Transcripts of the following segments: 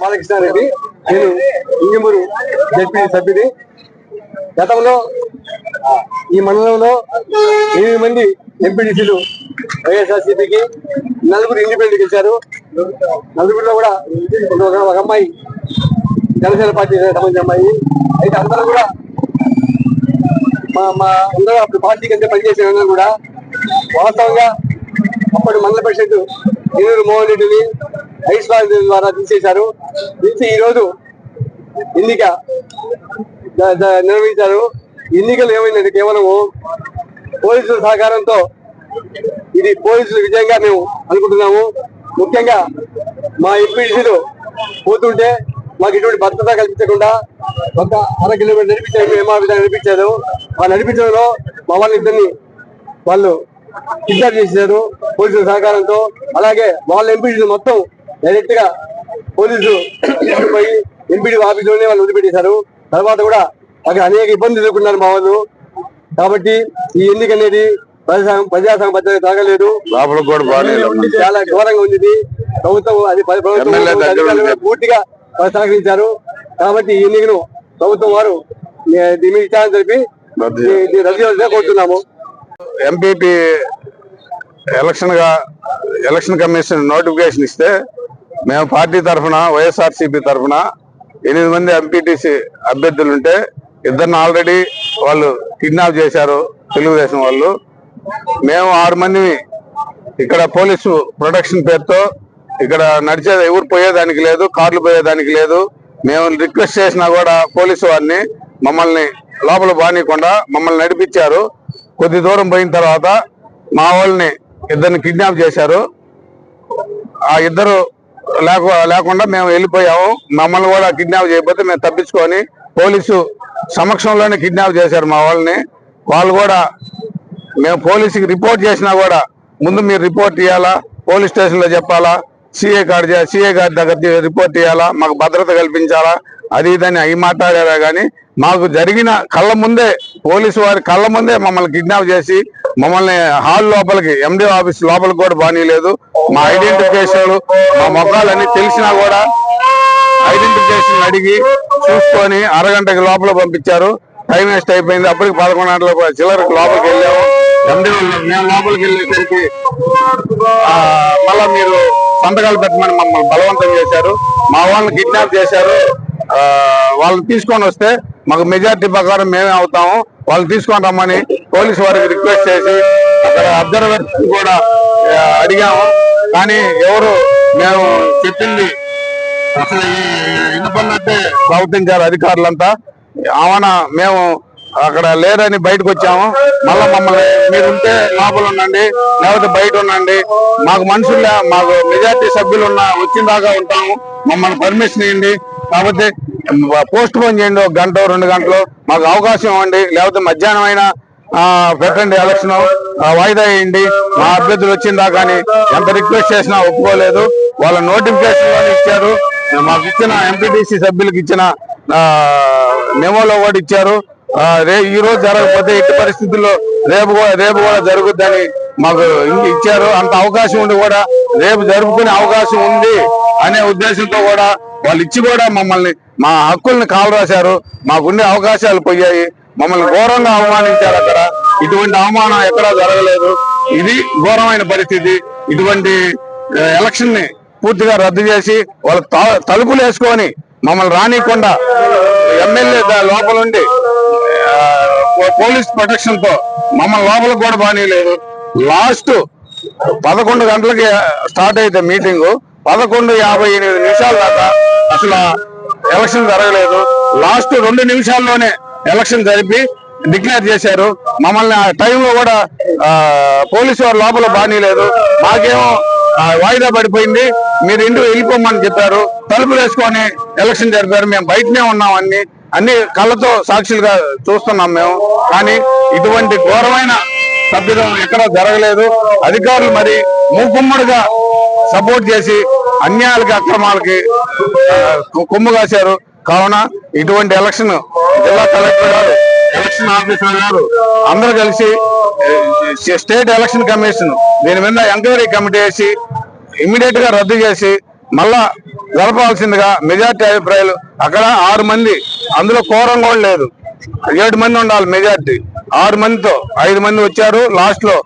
బాలకృష్ణారెడ్డి నేను ఇంగిమూరు జడ్పీ సభ్యుని. గతంలో ఈ మండలంలో ఎనిమిది మంది ఎంపీడీసీలు వైఎస్ఆర్సీపీకి నలుగురు ఇండిపెండెంట్ గెలిచారు. నలుగురిలో కూడా ఒక అమ్మాయి జనసేన పార్టీ సంబంధించిన అమ్మాయి. అయితే అందరూ కూడా మా మా అందరూ అప్పుడు పార్టీ కంటే పనిచేసే అందరూ కూడా వాస్తవంగా అప్పటి మండల పరిషత్ ఎన్నూరు మోహన్ రెడ్డిని ఐస్వాల్ ద్వారా తీసేశారు. తీసి ఈ రోజు ఎన్నిక నిర్వహించారు. ఎన్నికలు ఏమైందంటే కేవలము పోలీసుల సహకారంతో ఇది పోలీసుల విజయంగా మేము అనుకుంటున్నాము. ముఖ్యంగా మా ఎంపీడీసీలు పోతుంటే మాకు ఇటువంటి భద్రత కల్పించకుండా ఒక అర కిలోమీటర్ నడిపించారు మేము ఆ విధంగా నడిపించారు. ఆ నడిపించడంలో మా వాళ్ళ ఇద్దరిని వాళ్ళు కిడ్నాప్ చేశారు పోలీసుల సహకారంతో. అలాగే వాళ్ళ ఎంపీడీసీలు మొత్తం డైరెక్ట్గా పోలీసు పోయి ఎంపీడీ ఆఫీసులోనే వాళ్ళు వదిలిపెట్టేశారు. తర్వాత కూడా అక్కడ అనేక ఇబ్బందులు ఎదుర్కొన్నారు మా వాళ్ళు. కాబట్టి ఈ ఎన్నిక అనేది ప్రజాస్వామ్య పద్ధతి తాగలేదు. చాలా ఘోరంగా ఉంది. ప్రభుత్వం అది ప్రభుత్వం. పూర్తిగా సహకరించారు కాబట్టి ఈ ఎన్నికను ప్రభుత్వం వారు దీని రద్దు రద్దు చేయాలని కోరుతున్నాము. ఎంపీపీ ఎలక్షన్గా ఎలక్షన్ కమిషన్ నోటిఫికేషన్ ఇస్తే మేము పార్టీ తరఫున వైఎస్ఆర్సీపీ తరఫున ఎనిమిది మంది ఎంపీటీసీ అభ్యర్థులుంటే ఇద్దరిని ఆల్రెడీ వాళ్ళు కిడ్నాప్ చేశారు తెలుగుదేశం వాళ్ళు. మేము ఆరు మంది ఇక్కడ పోలీసు ప్రొటెక్షన్ పేరుతో ఇక్కడ నడిచేది ఎవరు పోయేదానికి లేదు కార్లు పోయేదానికి లేదు. మేము రిక్వెస్ట్ చేసినా కూడా పోలీసు వారిని మమ్మల్ని లోపల బానీయకుండా మమ్మల్ని నడిపించారు. కొద్ది దూరం పోయిన తర్వాత మా వాళ్ళని ఇద్దరిని కిడ్నాప్ చేశారు. ఆ ఇద్దరు లేకుండా మేము వెళ్ళిపోయాము. మమ్మల్ని కూడా కిడ్నాప్ చేయకపోతే మేము తప్పించుకొని పోలీసు సమక్షంలోనే కిడ్నాప్ చేశారు మా వాళ్ళని. వాళ్ళు కూడా మేము పోలీసుకి రిపోర్ట్ చేసినా కూడా ముందు మీరు రిపోర్ట్ ఇవ్వాలా పోలీస్ స్టేషన్లో చెప్పాలా? సిఏ గారి సిఏ గారి దగ్గర రిపోర్ట్ ఇవ్వాలా మాకు భద్రత కల్పించాలా? అది ఇదని అవి మాట్లాడారా కానీ మాకు జరిగిన కళ్ళ ముందే పోలీసు వారి కళ్ళ ముందే మమ్మల్ని కిడ్నాప్ చేసి మమ్మల్ని హాల్ లోపలికి ఎండి ఆఫీస్ లోపలికి కూడా బానీలేదు మా ఐడెంటిఫికేషన్లు మా మొఖాలన్నీ తెలిసినా కూడా ఐడెంటిఫికేషన్ అడిగి చూసుకొని అరగంటకి లోపల పంపించారు. టైం వేస్ట్ అయిపోయింది. అప్పటికి పదకొండు గంటల చిల్లరకు లోపలికి వెళ్ళాము. ఎండి మేము లోపలికి వెళ్ళేసరికి మళ్ళా మీరు సంతకాలు పెట్టమని మమ్మల్ని బలవంతం చేశారు. మా వాళ్ళని కిడ్నాప్ చేశారు. వాళ్ళని తీసుకొని వస్తే మాకు మెజార్టీ ప్రకారం మేమే అవుతాము. వాళ్ళు తీసుకొని రమ్మని పోలీసు వారికి రిక్వెస్ట్ చేసి అక్కడ అబ్జర్వేషన్ కూడా అడిగాము. కానీ ఎవరు మేము చెప్పింది అసలు ఇన్నపడినట్టే ప్రవర్తించారు అధికారులంతా ఆమెన మేము అక్కడ లేరని బయటకు వచ్చాము. మళ్ళీ మమ్మల్ని మీరు ఉంటే లోపల ఉండండి లేకపోతే బయట ఉండండి. మాకు మనుషులు మాకు మెజార్టీ సభ్యులు ఉన్న వచ్చిన దాకా ఉంటాము. మమ్మల్ని పర్మిషన్ ఇవ్వండి. కాకపోతే పోస్ట్ పోన్ చేయండి ఒక గంట రెండు గంటలు. మాకు అవకాశం ఇవ్వండి. లేకపోతే మధ్యాహ్నం అయినా పెట్టండి ఎలక్షన్. వాయిదా వేయండి. మా అభ్యర్థులు వచ్చిందా కానీ ఎంత రిక్వెస్ట్ చేసినా ఒప్పుకోలేదు. వాళ్ళ నోటిఫికేషన్ ఇచ్చారు. మాకు ఇచ్చిన ఎంపీటీసీ సభ్యులకు ఇచ్చిన మెమోలో కూడా ఇచ్చారు. రే ఈ రోజు జరగకపోతే ఎట్టి పరిస్థితుల్లో రేపు కూడా రేపు కూడా జరుగుద్దని మాకు ఇచ్చారు. అంత అవకాశం ఉండి కూడా రేపు జరుపుకునే అవకాశం ఉంది అనే ఉద్దేశంతో కూడా వాళ్ళు ఇచ్చి కూడా మమ్మల్ని మా హక్కుల్ని కాలు రాశారు మాకుండే అవకాశాలు పోయాయి. మమ్మల్ని ఘోరంగా అవమానించారు అక్కడ. ఇటువంటి అవమానం ఎక్కడా జరగలేదు. ఇది ఘోరమైన పరిస్థితి. ఇటువంటి ఎలక్షన్ని పూర్తిగా రద్దు చేసి వాళ్ళ త- తలుపులు వేసుకొని మమ్మల్ని రానియకుండా ఎమ్మెల్యే లోపల ఉండి పోలీస్ ప్రొటెక్షన్తో మమ్మల్ని లోపలికి కూడా బానీయలేదు లాస్ట్ పదకొండు గంటలకి స్టార్ట్ అయితే మీటింగ్. పదకొండు యాభై ఎనిమిది నిమిషాల దాకా అసలు ఎలక్షన్ జరగలేదు. లాస్ట్ రెండు నిమిషాల్లోనే ఎలక్షన్ జరిపి డిక్లేర్ చేశారు. మమ్మల్ని ఆ టైంలో కూడా పోలీసు వారు లోపల బానీలేదు. మాకేమో వాయిదా పడిపోయింది. మీరు ఇంటికి వెళ్ళిపోమని చెప్పారు. తలుపులు వేసుకొని ఎలక్షన్ జరిపారు. మేము బయటనే ఉన్నాం అన్ని. అన్ని కళ్ళతో సాక్షులుగా చూస్తున్నాం మేము. కానీ ఇటువంటి ఘోరమైన సభ్యులం ఎక్కడ జరగలేదు. అధికారులు మరి మూకుమ్మడిగా సపోర్ట్ చేసి అన్యాయాలకి అక్రమాలకి కొమ్ము కాశారు. కావున ఇటువంటి ఎలక్షన్ జిల్లా కలెక్టర్ గారు ఎలక్షన్ ఆఫీసర్ గారు అందరు కలిసి స్టేట్ ఎలక్షన్ కమిషన్ దీని మీద ఎంక్వైరీ కమిటీ వేసి ఇమ్మీడియట్గా రద్దు చేసి మళ్ళా జరపాల్సిందిగా మెజార్టీ అభిప్రాయాలు. అక్కడ ఆరు మంది అందులో కోరం కూడా లేదు. ఏడు మంది ఉండాలి మెజార్టీ. ఆరు మందితో ఐదు మంది వచ్చారు. లాస్ట్లో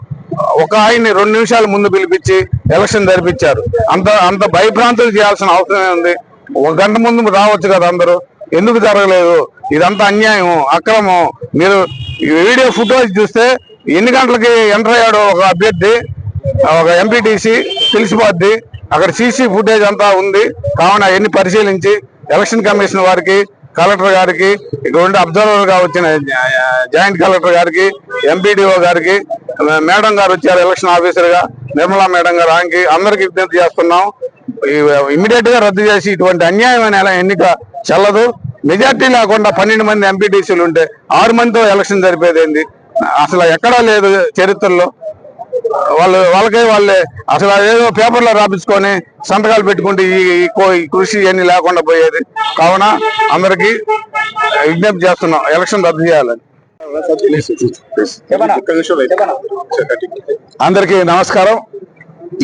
ఒక ఆయన్ని రెండు నిమిషాల ముందు పిలిపించి ఎలక్షన్ జరిపించారు. అంత అంత భయభ్రాంతులు చేయాల్సిన అవసరమే ఉంది. ఒక గంట ముందు రావచ్చు కదా అందరూ. ఎందుకు జరగలేదు? ఇదంతా అన్యాయం అక్రమం మీరు వీడియో ఫుటేజ్ చూస్తే ఎన్ని గంటలకి ఎంటర్ అయ్యాడు ఒక అభ్యర్థి ఒక ఎంపీటీసీ తెలిసిపోద్ది అక్కడ సీసీ ఫుటేజ్ అంతా ఉంది. కావున అవన్నీ పరిశీలించి ఎలక్షన్ కమిషన్ వారికి కలెక్టర్ గారికి ఇక్కడ ఉండే అబ్జర్వర్గా వచ్చిన జాయింట్ కలెక్టర్ గారికి ఎంపీడీఓ గారికి మేడం గారు వచ్చారు ఎలక్షన్ ఆఫీసర్గా నిర్మలా మేడం గారు ఆయనకి అందరికి విజ్ఞప్తి చేస్తున్నాం. ఇమీడియట్గా రద్దు చేసి ఇటువంటి అన్యాయమైన ఎన్నిక చెల్లదు. మెజార్టీ లేకుండా పన్నెండు మంది ఎంపీటీసీలు ఉంటే ఆరు మందితో ఎలక్షన్ జరిపేదేంది అసలు ఎక్కడా లేదు చరిత్రలో. వాళ్ళు వాళ్ళకే వాళ్ళే. అసలు ఏదో పేపర్లో రాపించుకొని సంతకాలు పెట్టుకుంటే ఈ కృషి ఇవన్నీ లేకుండా పోయేది. కావున అందరికి విజ్ఞప్తి చేస్తున్నాం ఎలక్షన్ రద్దు చేయాలని. అందరికీ నమస్కారం.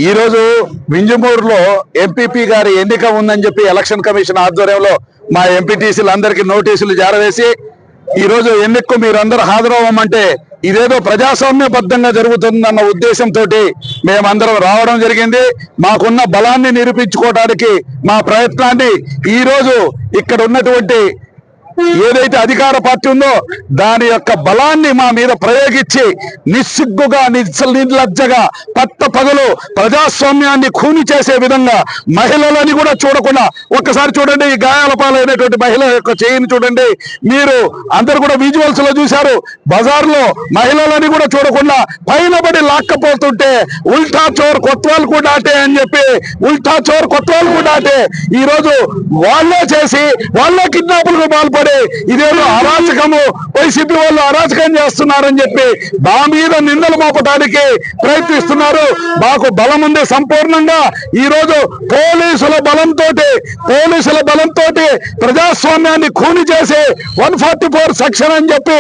ఈ రోజు వింజమూరులో ఎంపీపీ గారి ఎన్నిక ఉందని చెప్పి ఎలక్షన్ కమిషన్ ఆధ్వర్యంలో మా ఎంపీటీసీలు అందరికీ నోటీసులు జారవేసి ఈ రోజు ఎన్నికకు మీరందరూ హాజరవ్వమంటే ఇదేదో ప్రజాస్వామ్యబద్ధంగా జరుగుతుందన్న ఉద్దేశంతో మేమందరం రావడం జరిగింది. మాకున్న బలాన్ని నిరూపించుకోవడానికి మా ప్రయత్నాన్ని ఈ రోజు ఇక్కడ ఉన్నటువంటి ఏదైతే అధికార పార్టీ ఉందో దాని యొక్క బలాన్ని మా మీద ప్రయోగించి నిస్సిగ్గుగా నిర్లజ్జగా పగలు ప్రజాస్వామ్యాన్ని ఖూని చేసే విధంగా మహిళలని కూడా చూడకుండా ఒక్కసారి చూడండి ఈ గాయాల పాలైనటువంటి మహిళ యొక్క చేయిని చూడండి. మీరు అందరు కూడా విజువల్స్లో చూశారు. బజార్లో మహిళలని కూడా చూడకుండా పైన పడి లాక్కపోతుంటే ఉల్టా చోర్ కొత్వాల్ కూడా అని చెప్పి ఉల్టా చోర్ కొత్వాల్ కూడా అటే ఈ రోజు వాళ్ళే చేసి వాళ్ళే కిడ్నాపులకు పాల్పడి ఇదేదో అరాచకము వైసీపీ వాళ్ళు అరాచకం చేస్తున్నారని చెప్పి మా మీద నిందలు మోపడానికి ప్రయత్నిస్తున్నారు. మాకు బలం ఉంది సంపూర్ణంగా. ఈ రోజు పోలీసుల బలంతో పోలీసుల బలంతో ప్రజాస్వామ్యాన్ని ఖూని చేసి వన్ ఫార్టీ ఫోర్ సెక్షన్ అని చెప్పి